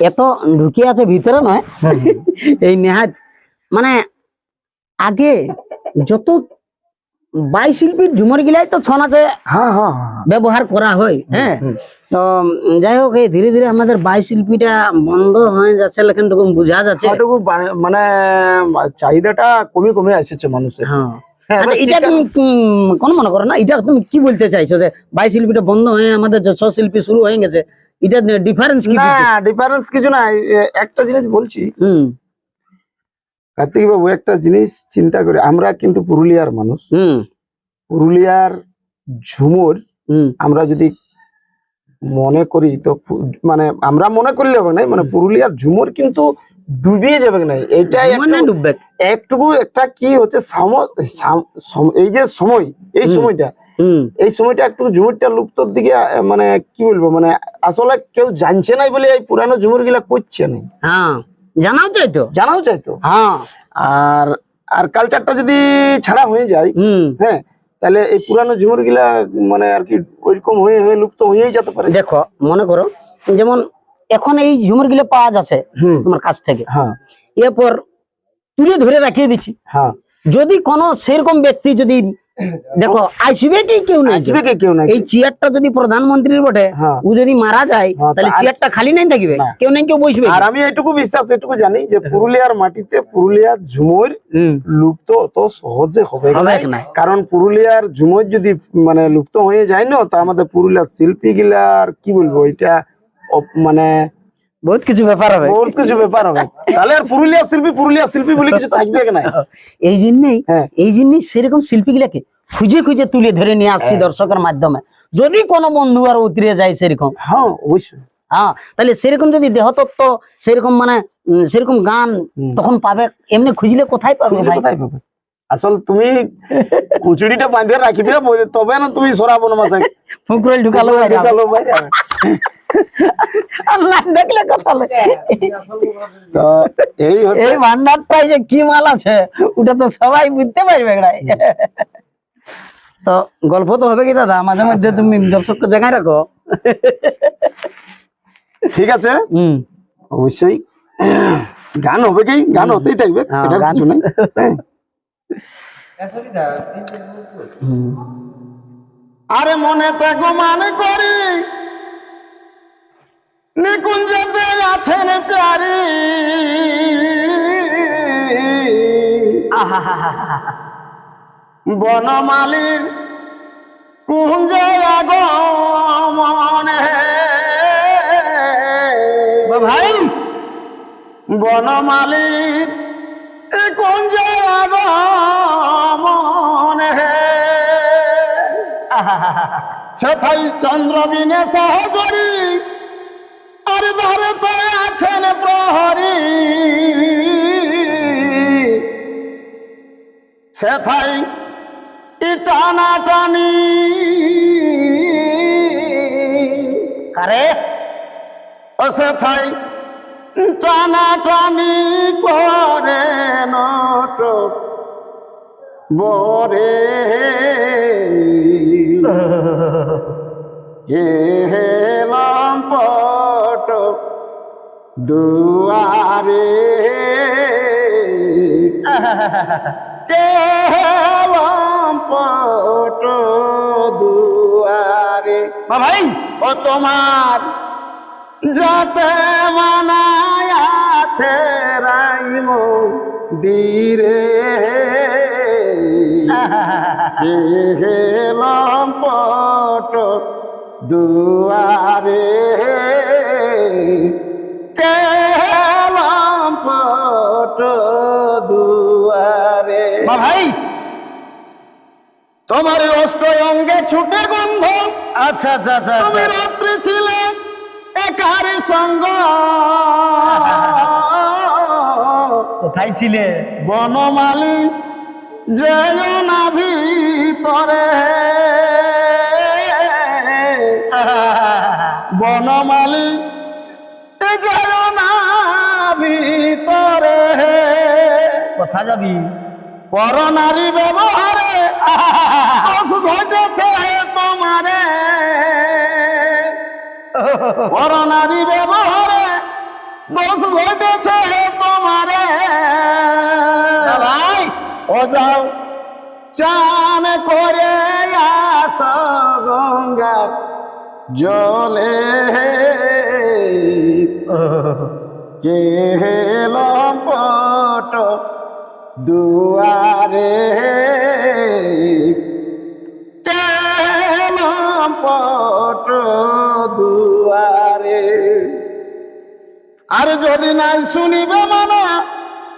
এত ঢুকে আছে ভিতরে নয়। এই নেহাত মানে আগে যত বাই শিল্পীর ঝুমর গিলাই তো ছন আছে হ্যাঁ হ্যাঁ হ্যাঁ। ব্যবহার করা হয় হ্যাঁ। তো যাই হোক এই ধীরে ধীরে আমাদের বাই শিল্পীটা বন্ধ হয়ে যাচ্ছে এরকম বোঝা যাচ্ছে। মানে চাহিদাটা কমে কমে আসছে মানুষের। হ্যাঁ। এটা তুমি কোন মনে করো না এটা তুমি কি বলতে চাইছো যে বাই শিল্পীটা বন্ধ হয়ে আমাদের ছ শিল্পী শুরু হয়ে গেছে এটা ডিফারেন্স কি না ডিফারেন্স কিছু না একটা জিনিস বলছি। হুম। কার্তিক বাবু একটা জিনিস চিন্তা করে আমরা কিন্তু পুরুলিয়ার মানুষ। হুম। পুরুলিয়ার ঝুমুর হুম। আমরা যদি মনে করি তো মানে আমরা মনে করলে হবে না মানে পুরুলিয়ার ঝুমুর কিন্তু ডুবিয়ে যাবে না ঝুমর ডুববে। একটুকু একটা কি হচ্ছে এই যে সময় এই সময়টা এই সময়টা একটু ঝুমুরটা লুপ্তর দিকে মানে কি বলব মানে আসলে কেউ জানছে না বলে এই পুরানো ঝুমুরগুলা করছে না হ্যাঁ জানাও চাইতো জানাও চাইতো হ্যাঁ। আর আর কালচারটা যদি ছাড়া হয়ে যায় হুম। হ্যাঁ তাহলে এই পুরানো ঝুমুরগুলা মানে আর কি ওইরকম হয়ে হয়ে লুপ্ত হয়েই যেতে পারে। দেখো মনে করো যেমন এখন এই ঝুমুরগুলো পাওয়া যাচ্ছে তোমার কাছ থেকে। হ্যাঁ। এরপর তুলে ধরে রাখিয়ে দিচ্ছি। হ্যাঁ। যদি কোনো সেরকম ব্যক্তি যদি দেখো আসবে কি কেউ নেই আসবে কে কেউ নাই। এই চেয়ারটা যদি প্রধানমন্ত্রীর বটে হ্যাঁ। ও যদি মারা যায় তাহলে আর- চেয়ারটা খালি নাই থাকবে? কেউ নাই কেউ বসবে। আর আমি এটুকু বিশ্বাস এটুকু জানি যে পুরুলিয়ার মাটিতে পুরুলিয়ার ঝুমুর লুপ্ত অত সহজে হবে না। কারণ পুরুলিয়ার ঝুমুর যদি মানে লুপ্ত হয়ে যায় না তো আমাদের পুরুলিয়ার শিল্পী গিলার কি বলব এটা মানে বহুত কিছু ব্যাপার হবে। বহুত কিছু ব্যাপার হবে। তাহলে আর পুরুলিয়ার শিল্পী পুরুলিয়ার শিল্পী বলে কিছু থাকবে না এই জন্যই হ্যাঁ। এই জন্যই সেরকম শিল্পীগুলাকে খুঁজে খুঁজে তুলে ধরে নিয়ে আসছি হ্যাঁ। দর্শকের মাধ্যমে। যদি কোনো বন্ধু আর উতরে যায় সেরকম। হ্যাঁ অবশ্যই। হ্যাঁ তাহলে সেরকম যদি দেহতত্ত্ব সেরকম মানে সেরকম গান তখন পাবে। এমনি খুঁজলে কোথায় পাবে ভাই? কোথায় পাবে? আসল তুমি কুচুড়িটা বাঁধে রাখিবে তবে না তুমি সরাবো না মাসে ফুকরোল ঢুকালো ঢুকালো। আল্লাহ দেখলে কথা এই এই ভান্ডারটাই যে কি মাল আছে ওটা তো সবাই বুঝতে পারবে তো গল্প তো হবে কি দাদা? মাঝে মাঝে তুমি দর্শককে জায়গায় রাখো। ঠিক আছে। হুম। অবশ্যই। গান হবে কি? গান হতেই থাকবে হ্যাঁ, সেটা কিছু নেই। হ্যাঁ। আরে মনে তো মানে করি। নিকুঞ্জতে আছেন প্যারি আহাহাহাহা। বনমালীর কুঞ্জে আগমনে ভাই বনমালীর কুঞ্জে আগমনে। সেথাই চন্দ্রবিনে তো আছেন প্রহরী। সেথাই টানা টানি। আরে ও সেথাই টানা টানি করে নটক বরে। হেলাম ফট দুয়ারে। কেলাম ফট দুয়ারে। ভাই ও তোমার যাতে মানায় আছে রাইম দিরে গেলাম পট দুয়ারে। পট দুয়ারে। ভাই। তোমার অষ্ট অঙ্গে ছুটে গন্ধ। আচ্ছা আচ্ছা আচ্ছা তুমি রাত্রে ছিলে একার সঙ্গ। কোথায় ছিলে? বনমালী যেন না ভিতরে বনমালী যেন না ভিতরে কোথা যাবি? পরনারী ব্যবহারে ঘটেছে তোমারে। পরনারী ব্যবহারে দোষ ঘটেছে তোমারে। ভাই। ও যাও চান করে আস গঙ্গা জলে। কে লম্পট দুয়ারে কে লম্পট দুয়ারে। আর যদি নাই শুনিবে মানা,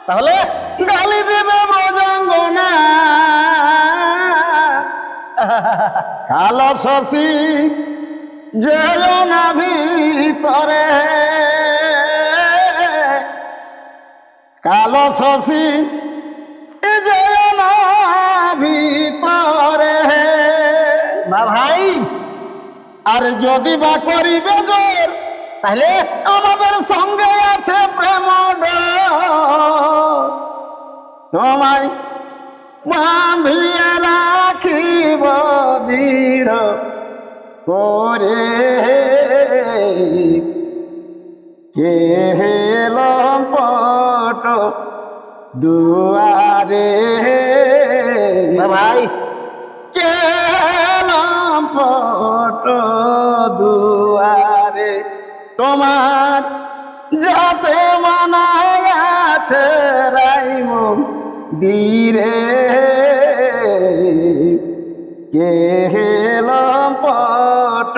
তাহলে গালি দেবে মজঙ্গনা কালো শশী যেও না ভিতরে। কালো শশী না ভিতরে বা ভাই। আর যদি বা করিবে জোর তাহলে? আমাদের সঙ্গে আছে প্রেম তোমায় বাঁধিয়ে রাখিব দৃঢ় করে। কে দুয়ারে। ভাই। কে লম্পট দুয়ারে? তোমার যাতে মানায় আছে রাইম বীরে। কে লম্পট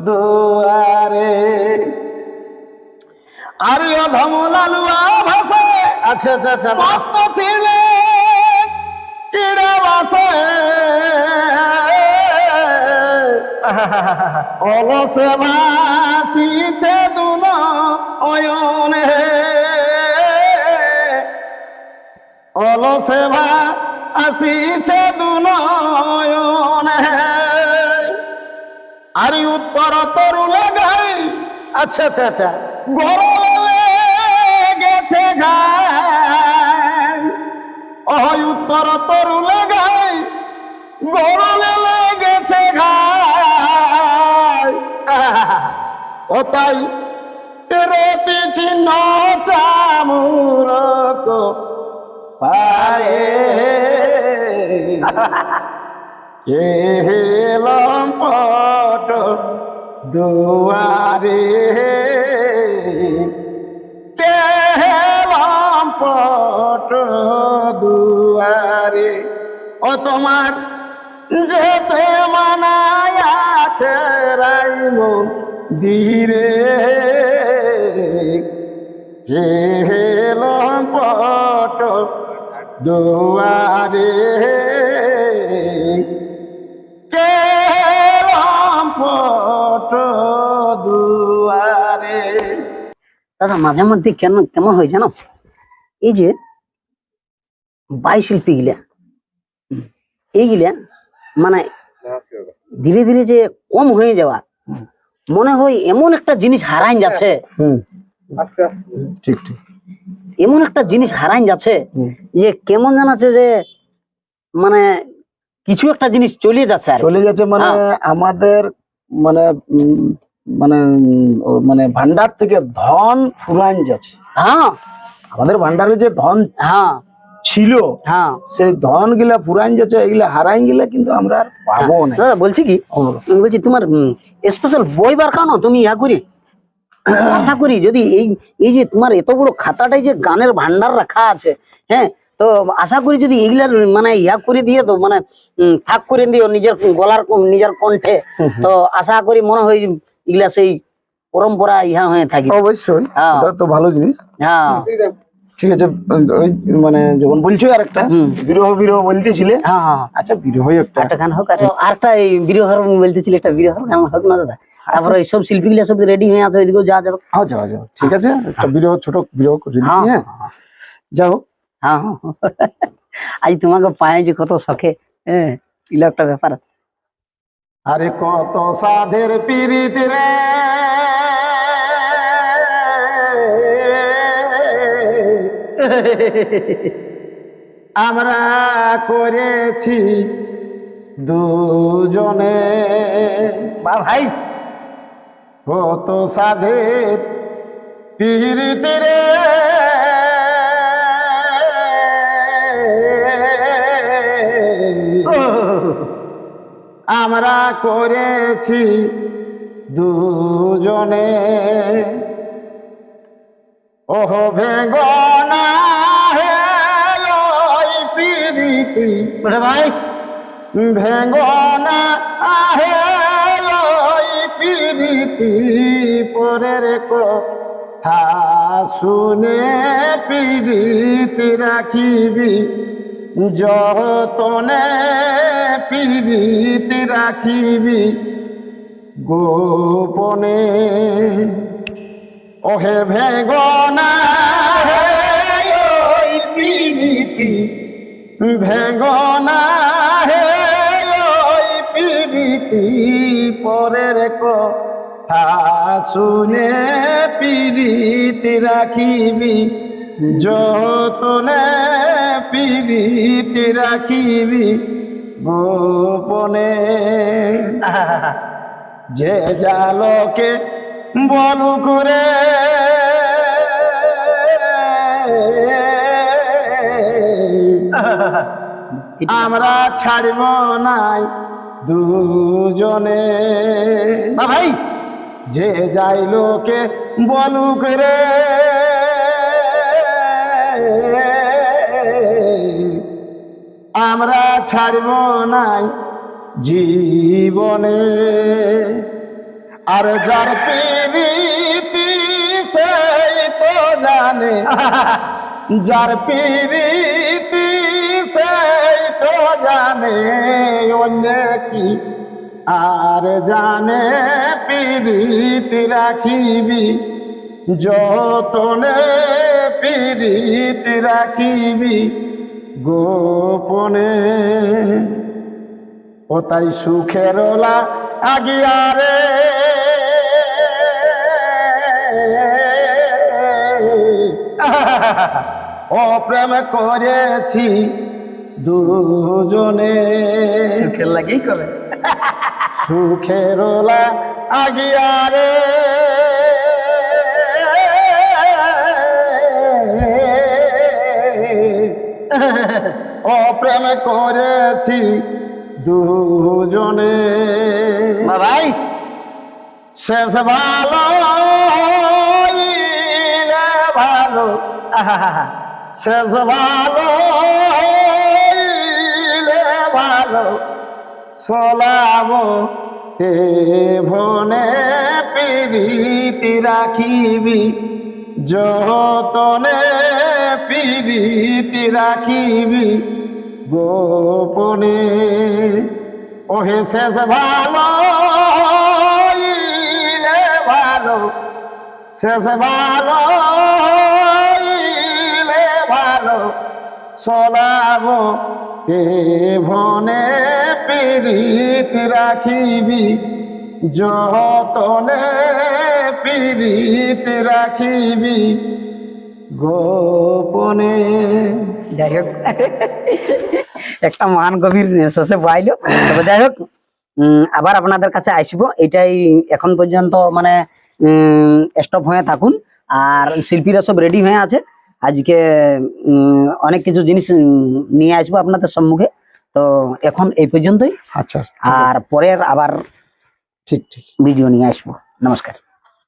দুয়ারে? আর ধমলালুয়া ভাষে আচ্ছা আচ্ছা আচ্ছা মত ছিলে কিরা বাসে অলসে ভাসিছে দুন অয়নে। অলসে ভাসিছে দুন অয়নে। আর উত্তর তরুলে গাই আচ্ছা আচ্ছা আচ্ছা। গরলে গেছে গাই ওই উত্তর তরুলে গাই, গরলে লেগেছে ঘাই। ও তাই রতি চিহ্ন চামুরক পারে। কে লম্পট দুয়ারে? লম্পট দুয়ারে। ও তোমার যেতে মানায় আছে রাইম ধীরে কে পট দুয়ারে। দাদা, মাঝে মধ্যে কেন কেমন হয় জানো? এই যে বাই শিল্পী গিলা এইগুলা মানে ধীরে ধীরে যে কম হয়ে যাওয়া মনে হয় এমন একটা জিনিস হারাইন যাচ্ছে। হুম। ঠিক ঠিক। এমন একটা জিনিস হারাইন যাচ্ছে যে কেমন জানাচ্ছে যে মানে কিছু একটা জিনিস চলে যাচ্ছে চলে যাচ্ছে মানে আমাদের মানে উম, মানে মানে ভান্ডার থেকে ধন ফুরান যাচ্ছে। হ্যাঁ। আমাদের ভান্ডারে যে ধন হ্যাঁ। ছিল হ্যাঁ। সেই ধনগুলা ফুরান যাচ্ছে এগুলা হারাইন গেলে কিন্তু আমরা আর পাবো না দাদা বলছি কি? বলছি তোমার স্পেশাল বই বার কানো তুমি ইয়া করি। আশা করি যদি এই এই যে তোমার এত বড় খাতাটাই যে গানের ভান্ডার রাখা আছে হ্যাঁ তো আশা করি যদি এগুলার মানে ইয়া করে দিয়ে তো মানে থাক করে দিও নিজের গলার নিজের কণ্ঠে তো আশা করি মনে হয় এগুলা সেই পরম্পরা ইহা হয়ে থাকি অবশ্যই। হ্যাঁ। তো ভালো জিনিস। হ্যাঁ। ঠিক আছে ওই মানে যখন বলছো আর একটা বিরহ বিরহ বলতেছিলে? হ্যাঁ হ্যাঁ আচ্ছা বিরহ একটা। একটা গান হোক আর আরেকটা এই বিরহর বলতেছিল একটা বিরহর গান হোক না দাদা। তারপরে এই সব শিল্পী গুলা সব রেডি হয়ে আছে ওইদিকেও যাওয়া যাবে। হ্যাঁ যাও যাও ঠিক আছে একটা বিরহ ছোট বিরহ করে দিচ্ছি, হ্যাঁ হ্যাঁ। যাও হ্যাঁ। হ্যাঁ। আজ তোমাকে পায়ে যে কত শখে হ্যাঁ এগুলো একটা ব্যাপার। আরে কত সাধের পীড়িত রে। আমরা করেছি দুজনে। ভাই। কত সাধের পিরিতি রে। আমরা করেছি দুজনে। ওহ ভেঙ্গনা ভাই ভেঙ্গনা পরের শুনে পিরিতি রাখিবি, যতনে পিরিতি রাখিবি। গোপনে ওহে ভেঙ্গনা হে ওই পিরিতি ভেঙ্গনা হে ওই পিরিতি পরের কথা শুনে পিরিতি রাখিবি, যতনে পিরিতি রাখিবি, গোপনে যে জালকে বলু করে আমরা ছাড়ব নাই দুজনে। ভাই। যে যাই লোকে বলুক রে। আমরা ছাড়ব নাই জীবনে। আর যার পিরিতি সেই তো জানে। যার পিরিতি তো জানে অন্য কি আর জানে পিরিতি রাখিবি, যতনে পিরিতি রাখিবি গোপনে। ও তাই সুখের লা আগিয়ারে ও প্রেম করেছি দুজনে সুখের লাগেই করে। সুখের আগিয়ারে ও প্রেম করেছি দুজনে। ভাই শেষ ভালো ভালো। শেষ ভালো সোলাব হে ভনে, পিরিতি রাখিবি, যতনে পিরিতি রাখিবি, গোপনে। ওহে শেষ ভালো ভালো, শেষ ভালো ভালো, সোলাব হে ভনে পিরিত রাখিবি, যতনে পিরিত রাখিবি। গোপনে যাই হোক। একটা মান গভীর শেষে পাইলো তবে যাই হোক আবার আপনাদের কাছে আসব। এটাই এখন পর্যন্ত মানে স্টপ হয়ে থাকুন। আর শিল্পীরা সব রেডি হয়ে আছে। আজকে উম, অনেক কিছু জিনিস নিয়ে আসব আপনাদের সম্মুখে। তো এখন এই পর্যন্তই। আচ্ছা আর পরের আবার ঠিক ঠিক। ভিডিও নিয়ে আসব। নমস্কার।